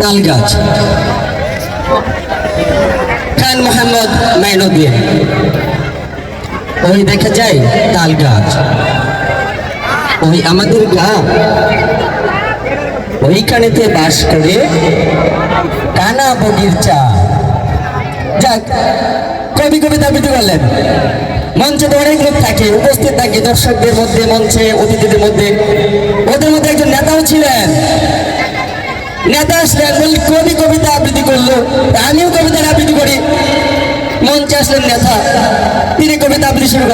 তাল গাছ খান মোহাম্মদ মাইনুদ্দিন ওই দেখা যায় তাল গাছ ওই আমাদের গ্রাম। ওইখানেতে বাস করে কানা বগির চা। যাক, কবি কবিতা আবৃত্তি করলেন মঞ্চে তো অনেক লোক থাকে, উপস্থিত থাকে, দর্শকদের মধ্যে, মঞ্চে, অতিথিদের মধ্যে। ওদের মধ্যে একজন নেতাও ছিলেন। নেতা আসলেন বল কবি কবিতা আবৃত্তি করল। আমিও কবিতার আবৃত্তি করি। মঞ্চে আসলেন নেতা, তিনি কবিতা আবৃত্তি শুরু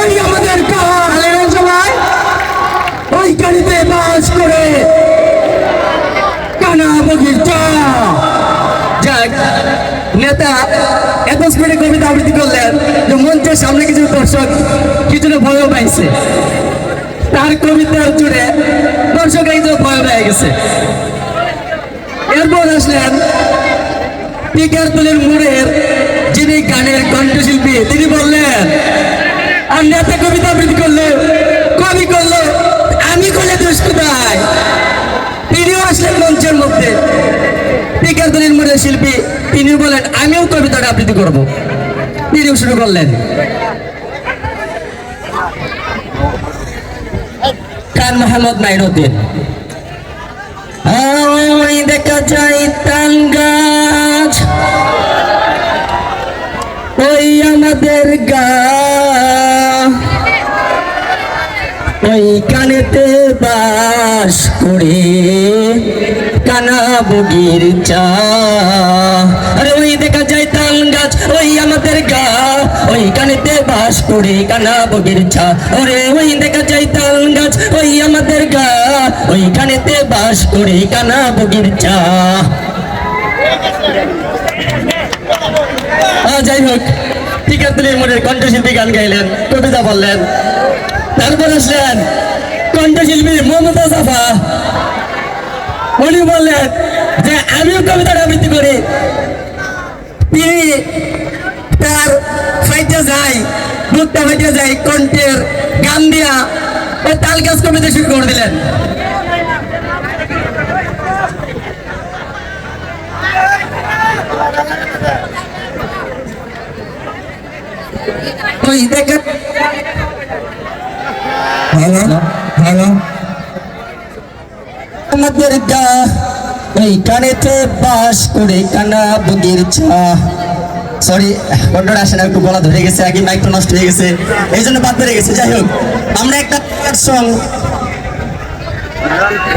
ওই আমাদের কালের এত কবিতা আবৃত্তি করলেন। যে মঞ্চের সামনে কিছু দর্শক কিছুটা ভয়ও পাইছে। তার কবিতার জুড়ে দর্শক একজন ভয় পেয়ে গেছে। এরপর আসলেন টিকারতলের মোড়ের যিনি গানের কণ্ঠশিল্পী, তিনি বললেন, আর নেতা কবিতা আবৃত্তি করলে কবি করল, আমি করলে দোষ কোথায় তিনিও আসলেন মঞ্চের মধ্যে। টিকারতলির মোড়ের শিল্পী তিনি বলেন, আমিও কবিতাটা আবৃত্তি করব। তিনিও শুরু করলেন। খান মোহাম্মদ নাইরুদ্দিন। দেখা যায় তাল গাছ, ওই আমাদের গা ওই কানেতে বাস করে কানা বগির চা। আরে ওই দেখা যায় তাল গাছ, ওই আমাদের গা। ওই কানেতে বাস করে কানা বগির চা। ওরে ওই দেখা যায় তাল গাছ, ওই আমাদের গা। ওই কানেতে বাস করে কানা বগির চা। যাই হোক টিকাতুলির মোড়ের কণ্ঠশিল্পী গান গাইলেন, কবিতা বললেন। তারপর আসলেন কণ্ঠশিল্পী মমতা জাফা উনি বললেন যে, আমিও কবিতাটা আবৃত্তি করি। তিনি তার ফাইটে যাই বুকটা ফাইটে যাই কণ্ঠের গান দিয়া ওই তাল গাছ কবিতা শুরু করে দিলেন। ওই দেখেন। হ্যালো হ্যালো আমাদের গা ওই কানেতে বাস করে কানা বুগির চা সরি কন্ট্রোল আসে না একটু গলা ধরে গেছে, আগে মাইকটা নষ্ট হয়ে গেছে। এই জন্য বাদ ধরে গেছে। যাই হোক, আমরা একটা সং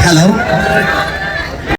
হ্যালো